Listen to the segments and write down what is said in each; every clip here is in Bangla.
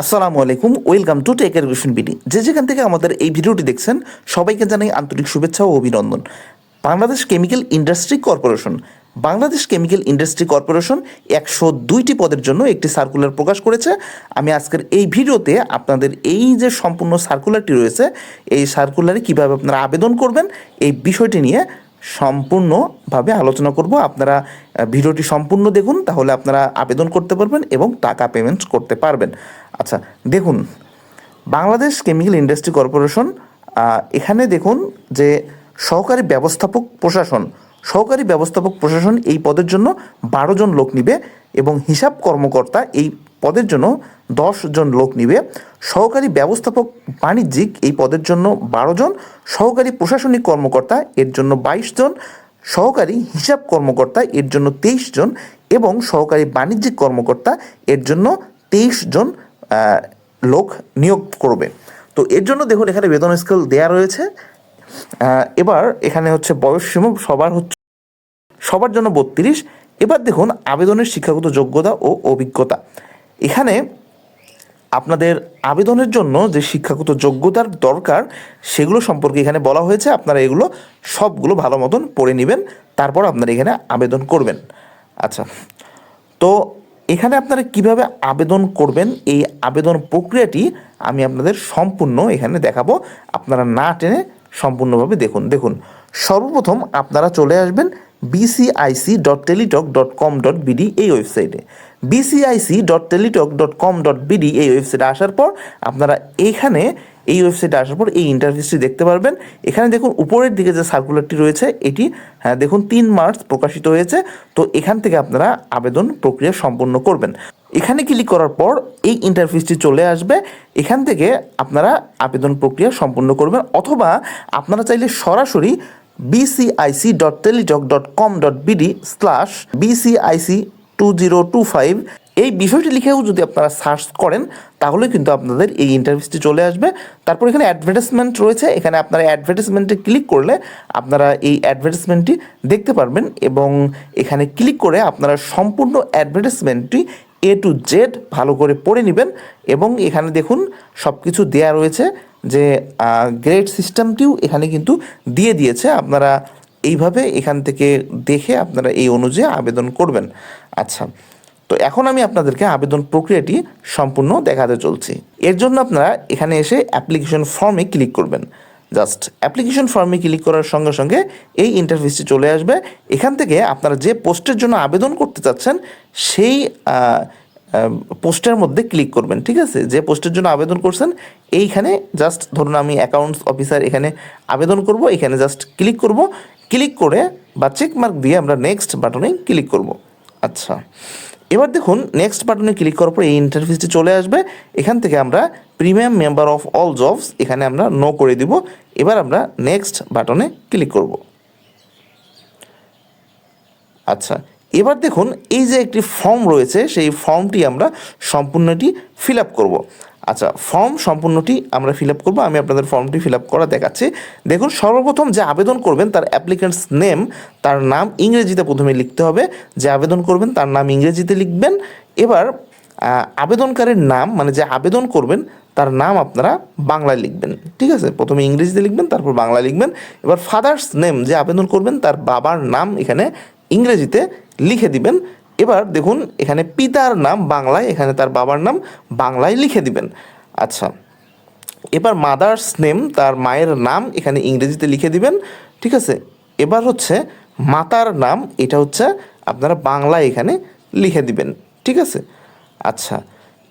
আসসালামু আলাইকুম, welcome to tech education BD. যে যেখান থেকে আমাদের এই ভিডিওটি দেখছেন, সবাইকে জানাই আন্তরিক শুভেচ্ছা ও অভিনন্দন। Bangladesh chemical industry corporation. Bangladesh chemical industry corporation একশো দুইটি পদের জন্য একটি সার্কুলার প্রকাশ করেছে। আমি আজকের এই ভিডিওতে আপনাদের এই যে সম্পূর্ণ সার্কুলারটি রয়েছে, এই সার্কুলারে কীভাবে আপনারা আবেদন করবেন, এই বিষয়টি নিয়ে সম্পূর্ণভাবে আলোচনা করব। আপনারা ভিডিওটি সম্পূর্ণ দেখুন, তাহলে আপনারা আবেদন করতে পারবেন এবং টাকা পেমেন্ট করতে পারবেন। আচ্ছা দেখুন, বাংলাদেশ কেমিক্যাল ইন্ডাস্ট্রি কর্পোরেশন এখানে দেখুন যে সহকারী ব্যবস্থাপক প্রশাসন, সহকারী ব্যবস্থাপক প্রশাসন এই পদের জন্য বারো জন লোক নিবে এবং হিসাব কর্মকর্তা এই পদের জন্য দশ জন লোক নিবে। সহকারী ব্যবস্থাপক বাণিজ্যিক এই পদের জন্য বারো জন। সহকারী প্রশাসনিক কর্মকর্তা এর জন্য বাইশ জন। সহকারী হিসাব কর্মকর্তা এর জন্য তেইশ জন এবং সহকারী বাণিজ্যিক কর্মকর্তা এর জন্য তেইশ জন লোক নিয়োগ করবে। তো এর জন্য দেখুন এখানে বেতন স্কেল দেয়া রয়েছে। এবার এখানে হচ্ছে বয়স সীমা সবার হচ্ছে সবার জন্য বত্রিশ। এবার দেখুন আবেদনের শিক্ষাগত যোগ্যতা ও অভিজ্ঞতা। এখানে আপনাদের আবেদনের জন্য যে শিক্ষাগত যোগ্যতার দরকার, সেগুলো সম্পর্কে এখানে বলা হয়েছে। আপনারা এগুলো সবগুলো ভালো মতন পড়ে নেবেন, তারপর আপনারা এখানে আবেদন করবেন। আচ্ছা তো এখানে আপনারা কীভাবে আবেদন করবেন? এই আবেদন প্রক্রিয়াটি আমি আপনাদের সম্পূর্ণ এখানে দেখাবো। আপনারা না টেনে সম্পূর্ণভাবে দেখুন। দেখুন, সর্বপ্রথম আপনারা চলে আসবেন BCIC dot Teletalk dot com dot BD এই ওয়েবসাইটে BCIC dot Teletalk dot com dot BD এই ওয়েবসাইটে আসার পর আপনারা এখানে এই ওয়েবসাইটে আসার পর এই ইন্টারফেসটি দেখতে পারবেন। এখানে দেখুন উপরের দিকে যে সার্কুলারটি রয়েছে, এটি হ্যাঁ দেখুন তিন মার্চ প্রকাশিত হয়েছে। তো এখান থেকে আপনারা আবেদন প্রক্রিয়া সম্পন্ন করবেন। এখানে ক্লিক করার পর এই ইন্টারফেসটি চলে আসবে। এখান থেকে আপনারা আবেদন প্রক্রিয়া সম্পন্ন করবেন। অথবা আপনারা চাইলে সরাসরি BCIC dot Teletalk dot com dot BD slash BCIC two zero two five এই বিষয়টি লিখেও যদি আপনারা সার্চ করেন, তাহলে কিন্তু আপনাদের এই ইন্টারভিউসটি চলে আসবে। তারপর এখানে অ্যাডভার্টাইজমেন্ট রয়েছে। এখানে আপনারা অ্যাডভার্টাইজমেন্টে ক্লিক করলে আপনারা এই অ্যাডভার্টাইজমেন্টটি দেখতে পারবেন এবং এখানে ক্লিক করে আপনারা সম্পূর্ণ অ্যাডভার্টাইজমেন্টটি এ টু জেড ভালো করে পড়ে নেবেন এবং এখানে দেখুন সব কিছু দেয়া রয়েছে যে গ্রেড সিস্টেমটিও এখানে কিন্তু দিয়ে দিয়েছে। আপনারা এইভাবে এখান থেকে দেখে আপনারা এই অনুযায়ী আবেদন করবেন। আচ্ছা তো এখন আমি আপনাদেরকে আবেদন প্রক্রিয়াটি সম্পূর্ণ দেখাতে চলছি। এর জন্য আপনারা এখানে এসে অ্যাপ্লিকেশন ফর্মে ক্লিক করবেন। জাস্ট অ্যাপ্লিকেশন ফর্মে ক্লিক করার সঙ্গে সঙ্গে এই ইন্টারফেসটি চলে আসবে। এখান থেকে আপনারা যে পোস্টের জন্য আবেদন করতে চাচ্ছেন, সেই পোস্টের মধ্যে ক্লিক করবেন, ঠিক আছে? যে পোস্টের জন্য আবেদন করছেন, এইখানে জাস্ট ধরুন আমি অ্যাকাউন্টস অফিসার এখানে আবেদন করব, এখানে জাস্ট ক্লিক করব। ক্লিক করে বা চেক মার্ক দিয়ে আমরা নেক্সট বাটনে ক্লিক করব। আচ্ছা। এবার দেখুন নেক্সট বাটনে ক্লিক করার পর এই ইন্টারফেসটি চলে আসবে। এখান থেকে আমরা premium member of all jobs এখানে আমরা নো করে দিব। এবার আমরা নেক্সট বাটনে ক্লিক করব। আচ্ছা এবার দেখুন, এই যে একটি ফর্ম রয়েছে, সেই ফর্মটি আমরা সম্পূর্ণটি ফিল আপ করব। আচ্ছা ফর্ম সম্পূর্ণটি আমরা ফিল আপ করব। আমি আপনাদের ফর্মটি ফিল আপ করা দেখাচ্ছি। দেখুন, সর্বপ্রথম যে আবেদন করবেন, তার অ্যাপ্লিকেন্টস নেম তার নাম ইংরেজিতে প্রথমে লিখতে হবে। যে আবেদন করবেন, তার নাম ইংরেজিতে লিখবেন। এবার আবেদনকারীর নাম মানে যে আবেদন করবেন, তার নাম আপনারা বাংলায় লিখবেন। ঠিক আছে? প্রথমে ইংরেজিতে লিখবেন, তারপর বাংলা লিখবেন। এবার ফাদার্স নেম যে আবেদন করবেন, তার বাবার নাম এখানে ইংরেজিতে লিখে দিবেন। এবার দেখুন, এখানে পিতার নাম বাংলায়, এখানে তার বাবার নাম বাংলায় লিখে দিবেন। আচ্ছা এবার মাদার্স নেম তার মায়ের নাম এখানে ইংরেজিতে লিখে দিবেন, ঠিক আছে? এবার হচ্ছে মাতার নাম, এটা হচ্ছে আপনারা বাংলায় এখানে লিখে দিবেন, ঠিক আছে? আচ্ছা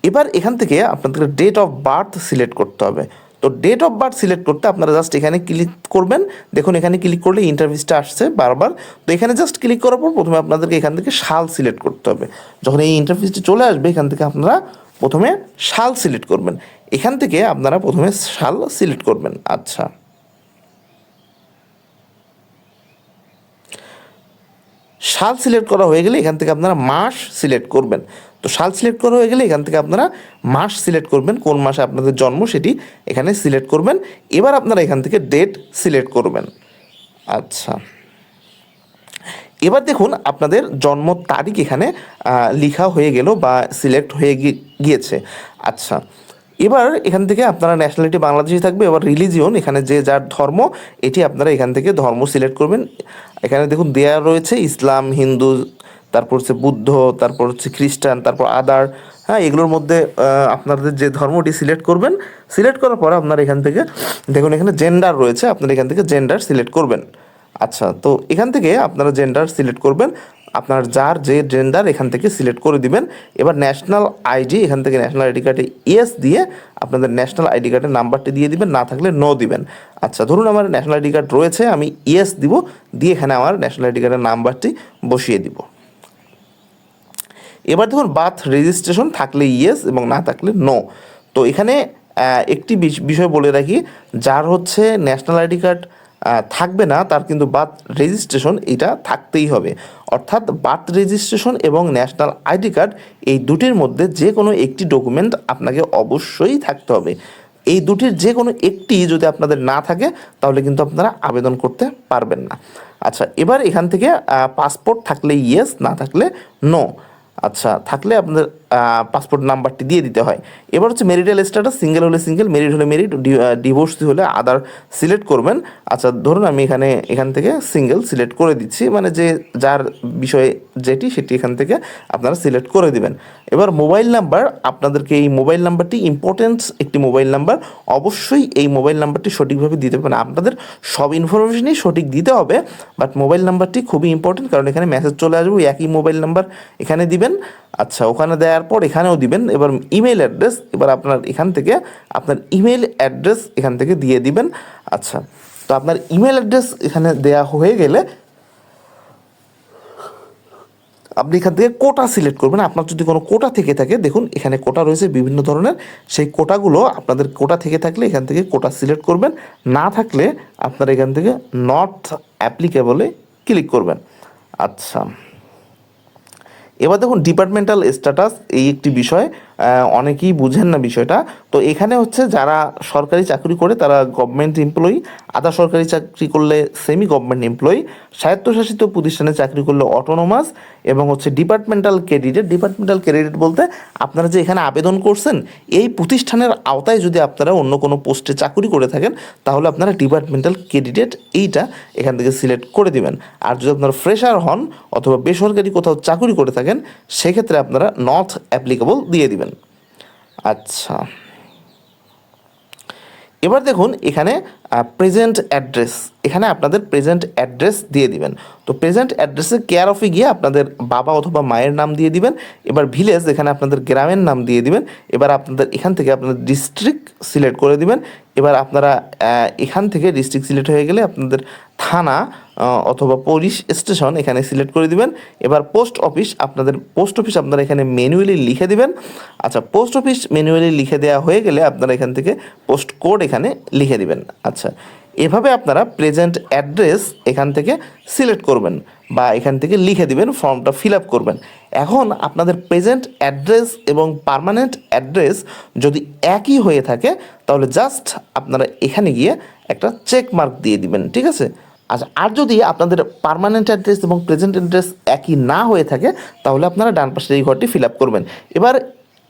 এবার এখান থেকে আপনাদের ডেট অফ বার্থ সিলেক্ট করতে হবে। তো ডেট অফ বার্থ সিলেক্ট করতে আপনারা জাস্ট এখানে ক্লিক করবেন। দেখুন, এখানে ক্লিক করলে ইন্টারভিউসটা আসছে বারবার। তো এখানে জাস্ট ক্লিক করার পর প্রথমে আপনাদেরকে এখান থেকে সাল সিলেক্ট করতে হবে। যখন এই ইন্টারভিউসটি চলে আসবে, এখান থেকে আপনারা প্রথমে সাল সিলেক্ট করবেন। এখান থেকে আপনারা প্রথমে সাল সিলেক্ট করবেন। আচ্ছা। সাল সিলেক্ট করা হয়ে গেলে এখান থেকে আপনারা মাস সিলেক্ট করবেন। তো সাল সিলেক্ট করা হয়ে গেলে এখান থেকে আপনারা মাস সিলেক্ট করবেন, কোন মাসে আপনাদের জন্ম সেটি এখানে সিলেক্ট করবেন। এবার আপনারা এখান থেকে ডেট সিলেক্ট করবেন। আচ্ছা। এবার দেখুন, আপনাদের জন্ম তারিখ এখানে লিখা হয়ে গেল বা সিলেক্ট হয়ে গিয়েছে। আচ্ছা। এবার এখান থেকে আপনারা ন্যাশনালিটি বাংলাদেশি থাকবে, এবার রিলিজিয়ন এখানে যে যার ধর্ম, এটি আপনারা এখান থেকে ধর্ম সিলেক্ট করবেন। এখানে দেখুন দেয়া রয়েছে ইসলাম, হিন্দু তারপর হচ্ছে বুদ্ধ, তারপর হচ্ছে খ্রিস্টান, তারপর আদার হ্যাঁ এগুলোর মধ্যে আপনাদের যে ধর্মটি সিলেক্ট করবেন, সিলেক্ট করার পর আপনার এখান থেকে, দেখুন এখানে জেন্ডার রয়েছে, আপনারা এখান থেকে জেন্ডার সিলেক্ট করবেন। আচ্ছা তো এখান থেকে আপনারা জেন্ডার সিলেক্ট করবেন, আপনার যার যে জেন্ডার এখান থেকে সিলেক্ট করে দিবেন, এবার ন্যাশনাল আইডি এখান থেকে ন্যাশনাল আইডি কার্ডে ইয়েস দিয়ে আপনাদের ন্যাশনাল আইডি কার্ডের নাম্বারটি দিয়ে দিবেন, না থাকলে নো দিবেন। আচ্ছা ধরুন আমার ন্যাশনাল আইডি কার্ড রয়েছে, আমি ইয়েস দিব, দিয়ে এখানে আমার ন্যাশনাল আইডি কার্ডের নাম্বারটি বসিয়ে দিব। এবার দেখুন বার্থ রেজিস্ট্রেশন থাকলে ইয়েস এবং না থাকলে নো তো এখানে একটি বিষ- বিষয় বলে রাখি, যার হচ্ছে ন্যাশনাল আইডি কার্ড থাকবে না, তার কিন্তু বার্থ রেজিস্ট্রেশন এটা থাকতেই হবে। অর্থাৎ বার্থ রেজিস্ট্রেশন এবং ন্যাশনাল আইডি কার্ড এই দুটির মধ্যে যে কোনো একটি ডকুমেন্ট আপনাকে অবশ্যই থাকতে হবে। এই দুটির যে কোনো একটি যদি আপনাদের না থাকে, তাহলে কিন্তু আপনারা আবেদন করতে পারবেন না। আচ্ছা এবার এখান থেকে পাসপোর্ট থাকলে ইয়েস না থাকলে নো আচ্ছা থাকলে আপনাদের পাসপোর্ট নাম্বারটি দিয়ে দিতে হয়। এবার হচ্ছে মেরিটাল স্ট্যাটাস সিঙ্গেল হলে সিঙ্গেল মেরিট হলে মেরিট ডিভোর্স হলে আদার সিলেক্ট করবেন। আচ্ছা ধরুন আমি এখানে, এখান থেকে সিঙ্গেল সিলেক্ট করে দিচ্ছি মানে যে, যার বিষয়ে যেটি, সেটি এখান থেকে আপনারা সিলেক্ট করে দিবেন। এবার মোবাইল নাম্বার আপনাদেরকে এই মোবাইল নাম্বারটি ইম্পর্টেন্ট একটি মোবাইল নাম্বার অবশ্যই এই মোবাইল নাম্বারটি সঠিকভাবে দিতে হবে। আপনাদের সব ইনফরমেশনই সঠিক দিতে হবে বাট মোবাইল নাম্বারটি খুবই ইম্পর্টেন্ট কারণ এখানে মেসেজ চলে আসবে একই মোবাইল নাম্বার এখানে দিবেন। আচ্ছা ওখানে দেওয়ার পর এখানেও দিবেন, এবার ইমেল অ্যাড্রেস এবার আপনার এখান থেকে, আপনার ইমেল অ্যাড্রেস এখান থেকে দিয়ে দিবেন। আচ্ছা তো আপনার ইমেল অ্যাড্রেস এখানে দেয়া হয়ে গেলে আপনি এখান থেকে কোটা সিলেক্ট করবেন। আপনার যদি কোনো কোটা থেকে থাকে, দেখুন এখানে কোটা রয়েছে বিভিন্ন ধরনের। সেই কোটাগুলো আপনাদের কোটা থেকে থাকলে এখান থেকে কোটা সিলেক্ট করবেন। না থাকলে আপনারা এখান থেকে নট অ্যাপ্লিকেবলে ক্লিক করবেন। আচ্ছা। এবার দেখুন ডিপার্টমেন্টাল স্ট্যাটাস এই একটি বিষয়। অনেকেই বুঝেন না বিষয়টা। তো এখানে হচ্ছে যারা সরকারি চাকরি করে, তারা গভর্নমেন্ট এমপ্লয়ি আধা সরকারি চাকরি করলে সেমি গভর্নমেন্ট এমপ্লয়ি স্বায়ত্তশাসিত প্রতিষ্ঠানে চাকরি করলে অটোনোমাস এবং হচ্ছে ডিপার্টমেন্টাল ক্রেডিটেড ডিপার্টমেন্টাল ক্রেডিট বলতে আপনারা যে এখানে আবেদন করছেন, এই প্রতিষ্ঠানের আওতায় যদি আপনারা অন্য কোনো পোস্টে চাকরি করে থাকেন, তাহলে আপনারা ডিপার্টমেন্টাল ক্রেডিটেড এইটা এখান থেকে সিলেক্ট করে দিবেন। আর যদি আপনারা ফ্রেশার হন অথবা বেসরকারি কোথাও চাকরি করে থাকেন, সেক্ষেত্রে আপনারা নট অ্যাপ্লিকেবল দিয়ে দিবেন। আচ্ছা। এবার দেখুন এখানে প্রেজেন্ট অ্যাড্রেস এখানে আপনাদের প্রেজেন্ট অ্যাড্রেস দিয়ে দিবেন। তো প্রেজেন্ট অ্যাড্রেসে কেয়ার অফে গিয়ে আপনাদের বাবা অথবা মায়ের নাম দিয়ে দিবেন। এবার ভিলেজ এখানে আপনাদের গ্রামের নাম দিয়ে দিবেন। এবার আপনাদের এখান থেকে আপনাদের ডিস্ট্রিক্ট সিলেক্ট করে দিবেন। এবার আপনারা এখান থেকে ডিস্ট্রিক্ট সিলেক্ট হয়ে গেলে আপনাদের থানা অথবা পুলিশ স্টেশন এখানে সিলেক্ট করে দিবেন। এবার পোস্ট অফিস আপনাদের পোস্ট অফিস আপনারা এখানে ম্যানুয়ালি লিখে দিবেন। আচ্ছা পোস্ট অফিস ম্যানুয়ালি লিখে দেওয়া হয়ে গেলে আপনারা এখান থেকে পোস্ট কোড এখানে লিখে দিবেন। আচ্ছা এভাবে আপনারা প্রেজেন্ট অ্যাড্রেস এখান থেকে সিলেক্ট করবেন বা এখান থেকে লিখে দিবেন ফর্মটা ফিল আপ করবেন। এখন আপনাদের প্রেজেন্ট অ্যাড্রেস এবং পারমানেন্ট অ্যাড্রেস যদি একই হয়ে থাকে, তাহলে জাস্ট আপনারা এখানে গিয়ে একটা চেক মার্ক দিয়ে দিবেন, ঠিক আছে? আচ্ছা আর যদি আপনাদের পারমানেন্ট অ্যাড্রেস এবং প্রেজেন্ট অ্যাড্রেস একই না হয়ে থাকে, তাহলে আপনারা ডান পাশের এই ঘরটি ফিল আপ করবেন। এবার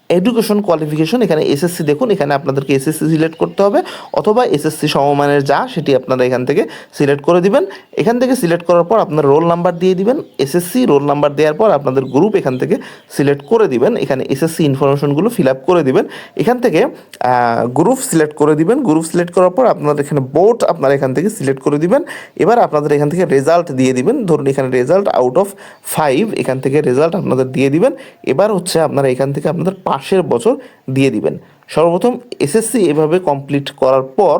এডুকেশন কোয়ালিফিকেশন এখানে এসএসসি দেখুন, এখানে আপনাদেরকে এসএসসি সিলেক্ট করতে হবে, অথবা এসএসসি সমমানের যা, সেটি আপনারা এখান থেকে সিলেক্ট করে দিবেন। এখান থেকে সিলেক্ট করার পর আপনার রোল নাম্বার দিয়ে দিবেন এসএসসি রোল নাম্বার দেওয়ার পর আপনাদের গ্রুপ এখান থেকে সিলেক্ট করে দিবেন, এখানে এসএসসি ইনফরমেশনগুলো ফিল আপ করে দিবেন। এখান থেকে গ্রুপ সিলেক্ট করে দিবেন গ্রুপ সিলেক্ট করার পর আপনার এখানে বোর্ড আপনারা এখান থেকে সিলেক্ট করে দিবেন। এবার আপনাদের এখান থেকে রেজাল্ট দিয়ে দিবেন, ধরুন এখানে রেজাল্ট আউট অফ ফাইভ এখান থেকে রেজাল্ট আপনাদের দিয়ে দিবেন। এবার হচ্ছে আপনারা এখান থেকে আপনাদের পাশের বছর দিয়ে দিবেন। সর্বপ্রথম এসএসসি এভাবে কমপ্লিট করার পর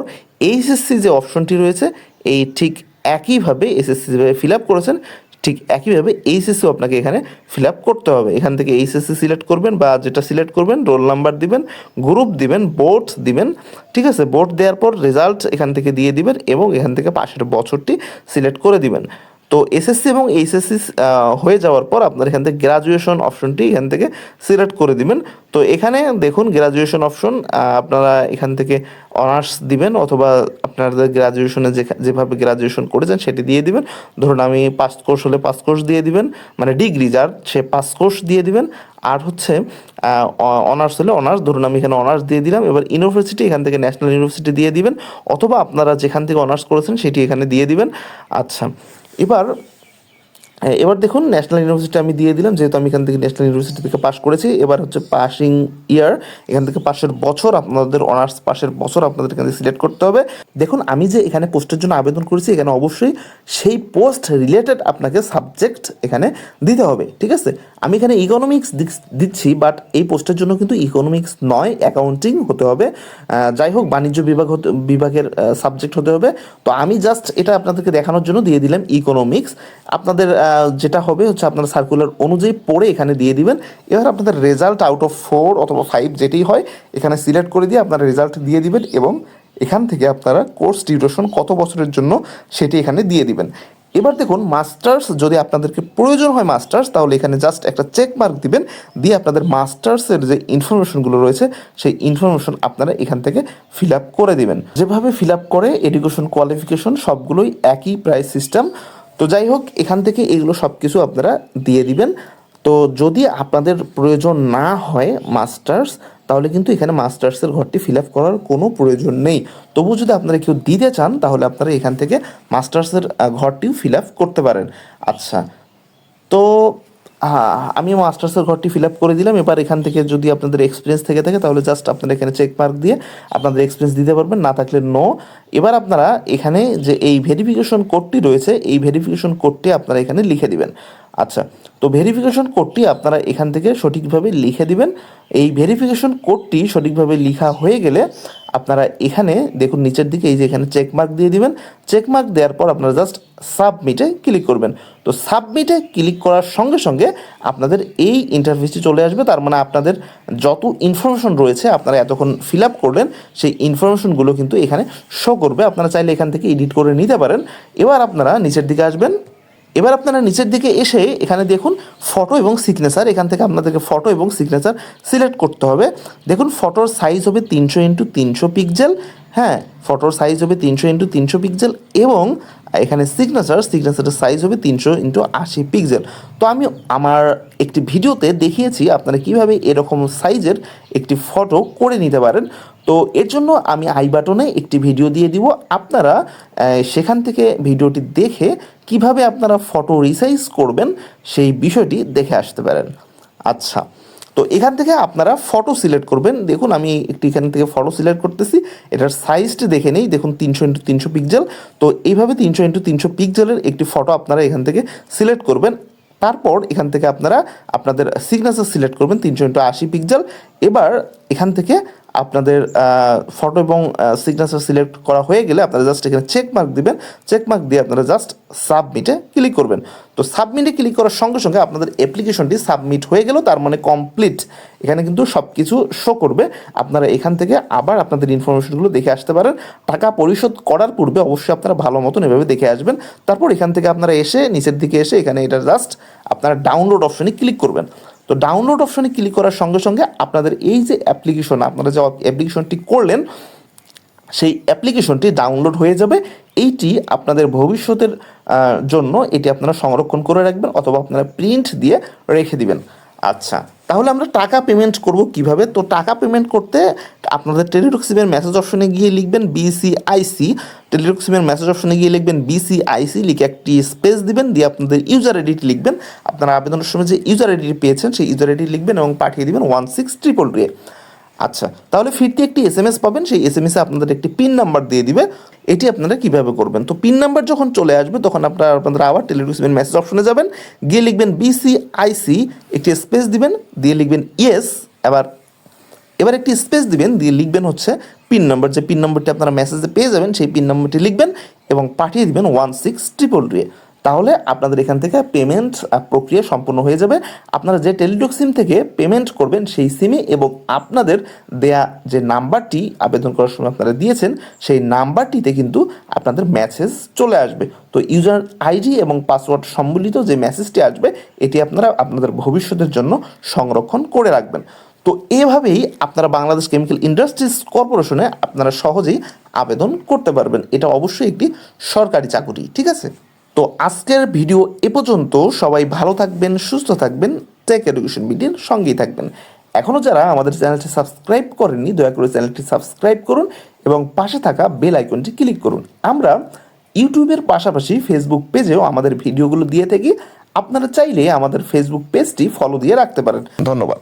এইচএসসি যে অপশনটি রয়েছে, এই ঠিক একইভাবে এসএসসি যেভাবে ফিল আপ করেছেন, ঠিক একইভাবে এইচএসসি আপনাকে এখানে ফিল আপ করতে হবে। এখান থেকে এইচএসসি সিলেক্ট করবেন বা যেটা সিলেক্ট করবেন রোল নাম্বার দিবেন গ্রুপ দিবেন বোর্ড দিবেন, ঠিক আছে? বোর্ড দেওয়ার পর রেজাল্ট এখান থেকে দিয়ে দিবেন এবং এখান থেকে পাশের বছরটি সিলেক্ট করে দিবেন। তো এসএসসি এবং এইচএসসি হয়ে যাওয়ার পর আপনার এখান থেকে গ্রাজুয়েশন অপশনটি এখান থেকে সিলেক্ট করে দিবেন। তো এখানে দেখুন গ্রাজুয়েশন অপশন আপনারা এখান থেকে অনার্স দিবেন অথবা আপনাদের গ্রাজুয়েশনে যেভাবে গ্রাজুয়েশন করেছেন সেটি দিয়ে দিবেন। ধরুন আমি পাস কোর্স হলে পাস কোর্স দিয়ে দিবেন মানে ডিগ্রি যার, সে পাস কোর্স দিয়ে দিবেন। আর হচ্ছে অনার্স হলে অনার্স ধরুন আমি এখানে অনার্স দিয়ে দিলাম, এবার ইউনিভার্সিটি এখান থেকে ন্যাশনাল ইউনিভার্সিটি দিয়ে দিবেন, অথবা আপনারা যেখান থেকে অনার্স করেছেন সেটি এখানে দিয়ে দিবেন। আচ্ছা এবার এবার দেখুন ন্যাশনাল ইউনিভার্সিটি আমি দিয়ে দিলাম, যেহেতু আমি এখান থেকে ন্যাশনাল ইউনিভার্সিটি থেকে পাশ করেছি, এবার হচ্ছে পাসিং ইয়ার এখান থেকে পাশের বছর আপনাদের অনার্স পাশের বছর আপনাদের এখানে সিলেক্ট করতে হবে। দেখুন, আমি যে এখানে পোস্টের জন্য আবেদন করেছি, এখানে অবশ্যই সেই পোস্ট রিলেটেড আপনাকে সাবজেক্ট এখানে দিতে হবে, ঠিক আছে? আমি এখানে ইকোনমিক্স দিচ্ছি বাট এই পোস্টের জন্য কিন্তু ইকোনমিক্স নয় অ্যাকাউন্টিং হতে হবে। যাই হোক, বাণিজ্য বিভাগ বিভাগের সাবজেক্ট হতে হবে। তো আমি জাস্ট এটা আপনাদেরকে দেখানোর জন্য দিয়ে দিলাম ইকোনমিক্স আপনাদের যেটা হবে হচ্ছে আপনারা সার্কুলার অনুযায়ী পড়ে এখানে দিয়ে দিবেন। এবার আপনাদের রেজাল্ট আউট অফ ফোর অথবা ফাইভ যেটি হয়, এখানে সিলেক্ট করে দিয়ে আপনারা রেজাল্ট দিয়ে দিবেন এবং এখান থেকে আপনারা কোর্স ডিউরেশন কত বছরের জন্য সেটি এখানে দিয়ে দিবেন। এবার দেখুন মাস্টার্স যদি আপনাদেরকে প্রয়োজন হয় মাস্টার্স তাহলে এখানে জাস্ট একটা চেক মার্ক দিবেন, দিয়ে আপনাদের মাস্টার্সের যে ইনফরমেশনগুলো রয়েছে, সেই ইনফরমেশন আপনারা এখান থেকে ফিল আপ করে দিবেন। যেভাবে ফিল আপ করে এডুকেশন কোয়ালিফিকেশন সবগুলোই একই প্রাইস সিস্টেম তো যাই হোক, এখান থেকে এগুলো সব কিছু আপনারা দিয়ে দিবেন। তো যদি আপনাদের প্রয়োজন না হয় মাস্টার্স, তাহলে কিন্তু এখানে মাস্টার্সের ঘরটি ফিল আপ করার কোনো প্রয়োজন নেই। তবু যদি আপনারা কেউ দিতে চান, তাহলে আপনারা এখান থেকে মাস্টার্সের ঘরটিও ফিল আপ করতে পারেন। আচ্ছা তো হ্যাঁ আমি মাস্টার্সের ঘরটি ফিল আপ করে দিলাম। এবার এখান থেকে যদি আপনাদের এক্সপিরিয়েন্স থেকে থাকে, তাহলে জাস্ট আপনারা এখানে চেক মার্ক দিয়ে আপনাদের এক্সপিরিয়েন্স দিতে পারবেন। না থাকলে নো এবার আপনারা এখানে যে এই ভেরিফিকেশন কোডটি রয়েছে, এই ভেরিফিকেশন কোডটি আপনারা এখানে লিখে দিবেন। আচ্ছা তো ভেরিফিকেশন কোডটি আপনারা এখান থেকে সঠিকভাবে লিখে দিবেন। এই ভেরিফিকেশন কোডটি সঠিকভাবে লিখা হয়ে গেলে আপনারা এখানে দেখুন নিচের দিকে, এই যে এখানে চেক মার্ক দিয়ে দিবেন। চেক মার্ক দেওয়ার পর আপনারা জাস্ট সাবমিটে ক্লিক করবেন। তো সাবমিটে ক্লিক করার সঙ্গে সঙ্গে আপনাদের এই ইন্টারফেসটি চলে আসবে। তার মানে আপনাদের যত ইনফরমেশন রয়েছে, আপনারা এতক্ষণ ফিল আপ করলেন, সেই ইনফরমেশনগুলো কিন্তু এখানে শো করবে। আপনারা চাইলে এখান থেকে এডিট করে নিতে পারেন। এবার আপনারা নিচের দিকে আসবেন। এবার আপনারা নিচের দিকে এসে এখানে দেখুন ফটো এবং সিগনেচার এখান থেকে আপনাদেরকে ফটো এবং সিগনেচার সিলেক্ট করতে হবে। দেখুন ফটোর সাইজ হবে তিনশো ইন্টু তিনশো পিক্সেল হ্যাঁ ফটোর সাইজ হবে তিনশো ইন্টু তিনশো পিক্সেল এবং এখানে সিগনেচার সিগনেচারের সাইজ হবে তিনশো ইন্টু আশি পিক্সেল তো আমি আমার একটি ভিডিওতে দেখিয়েছি আপনারা কীভাবে এরকম সাইজের একটি ফটো করে নিতে পারেন। তো এর জন্য আমি আই বাটনে একটি ভিডিও দিয়ে দিব। আপনারা সেখান থেকে ভিডিওটি দেখে কীভাবে আপনারা ফটো রিসাইজ করবেন সেই বিষয়টি দেখে আসতে পারেন। আচ্ছা তো এখান থেকে আপনারা ফটো সিলেক্ট করবেন। দেখুন, আমি একটি এখান থেকে ফটো সিলেক্ট করতেছি। এটার সাইজটি দেখে নেই। দেখুন, তিনশো ইন্টু তিনশো পিক্সেল তো এইভাবে তিনশো ইন্টু তিনশো পিক্সেলের একটি ফটো আপনারা এখান থেকে সিলেক্ট করবেন। তারপর এখান থেকে আপনারা আপনাদের সিগনেচার সিলেক্ট করবেন, তিনশো ইন্টু আশি পিক্সেল এবার এখান থেকে আপনাদের ফটো এবং সিগনেচার সিলেক্ট করা হয়ে গেলে আপনারা জাস্ট এখানে চেক মার্ক দিবেন। চেক মার্ক দিয়ে আপনারা জাস্ট সাবমিটে ক্লিক করবেন। তো সাবমিটে ক্লিক করার সঙ্গে সঙ্গে আপনাদের অ্যাপ্লিকেশনটি সাবমিট হয়ে গেল, তার মানে কমপ্লিট এখানে কিন্তু সব কিছু শো করবে। আপনারা এখান থেকে আবার আপনাদের ইনফরমেশনগুলো দেখে আসতে পারেন। টাকা পরিশোধ করার পূর্বে অবশ্যই আপনারা ভালো মতন এভাবে দেখে আসবেন। তারপর এখান থেকে আপনারা এসে, নিচের দিকে এসে এখানে এটা জাস্ট আপনারা ডাউনলোড অপশনে ক্লিক করবেন। তো ডাউনলোড অপশনে ক্লিক করার সঙ্গে সঙ্গে আপনাদের এই যে অ্যাপ্লিকেশন আপনারা যে অ্যাপ্লিকেশনটি করলেন, সেই অ্যাপ্লিকেশনটি ডাউনলোড হয়ে যাবে। এইটি আপনাদের ভবিষ্যতের জন্য এটি আপনারা সংরক্ষণ করে রাখবেন অথবা আপনারা প্রিন্ট দিয়ে রেখে দিবেন। আচ্ছা তাহলে আমরা টাকা পেমেন্ট করব কীভাবে? তো টাকা পেমেন্ট করতে আপনাদের টেলিটক সিমের মেসেজ অপশনে গিয়ে লিখবেন বিসিআইসি টেলিটক সিমের মেসেজ অপশনে গিয়ে লিখবেন বিসিআইসি লিখে একটি স্পেস দিবেন, দিয়ে আপনাদের ইউজার আইডিটি লিখবেন। আপনারা আবেদনের সময় যে ইউজার আইডি পেয়েছেন, সেই ইউজার আইডি লিখবেন এবং পাঠিয়ে দিবেন ওয়ান সিক্স ট্রিপল টু আচ্ছা তাহলে ফিরতি একটি এস এম এস পাবেন, সেই এস এম এসে আপনাদের একটি পিন নাম্বার দিয়ে দিবে। এটি আপনারা কীভাবে করবেন? তো পিন নাম্বার যখন চলে আসবে, তখন আপনারা আপনারা আবার টেলিভিশন মেসেজ অপশনে যাবেন। গিয়ে লিখবেন বিসিআইসি একটি স্পেস দিবেন, দিয়ে লিখবেন ইয়েস এবার এবার একটি স্পেস দিবেন, দিয়ে লিখবেন হচ্ছে পিন নাম্বার যে পিন নাম্বারটি আপনারা মেসেজে পেয়ে যাবেন, সেই পিন নাম্বারটি লিখবেন এবং পাঠিয়ে দিবেন ওয়ান সিক্স ট্রিপল টু তাহলে আপনাদের এখান থেকে পেমেন্ট প্রক্রিয়া সম্পূর্ণ হয়ে যাবে। আপনারা যে টেলিটক সিম থেকে পেমেন্ট করবেন, সেই সিমে এবং আপনাদের দেয়া যে নাম্বারটি আবেদন করার সময় আপনারা দিয়েছেন, সেই নাম্বারটিতে কিন্তু আপনাদের মেসেজ চলে আসবে। তো ইউজার আইডি এবং পাসওয়ার্ড সম্বলিত যে মেসেজটি আসবে, এটি আপনারা আপনাদের ভবিষ্যতের জন্য সংরক্ষণ করে রাখবেন। তো এভাবেই আপনারা বাংলাদেশ কেমিক্যাল ইন্ডাস্ট্রিজ কর্পোরেশনে আপনারা সহজেই আবেদন করতে পারবেন। এটা অবশ্যই একটি সরকারি চাকুরি, ঠিক আছে? তো আজকের ভিডিও এ পর্যন্ত। সবাই ভালো থাকবেন, সুস্থ থাকবেন টেক এডুকেশন ভিডিওর সঙ্গেই থাকবেন। এখনও যারা আমাদের চ্যানেলটি সাবস্ক্রাইব করেননি, দয়া করে চ্যানেলটি সাবস্ক্রাইব করুন এবং পাশে থাকা বেল আইকনটি ক্লিক করুন। আমরা ইউটিউবের পাশাপাশি ফেসবুক পেজেও আমাদের ভিডিওগুলো দিয়ে থাকি। আপনারা চাইলে আমাদের ফেসবুক পেজটি ফলো দিয়ে রাখতে পারেন। ধন্যবাদ।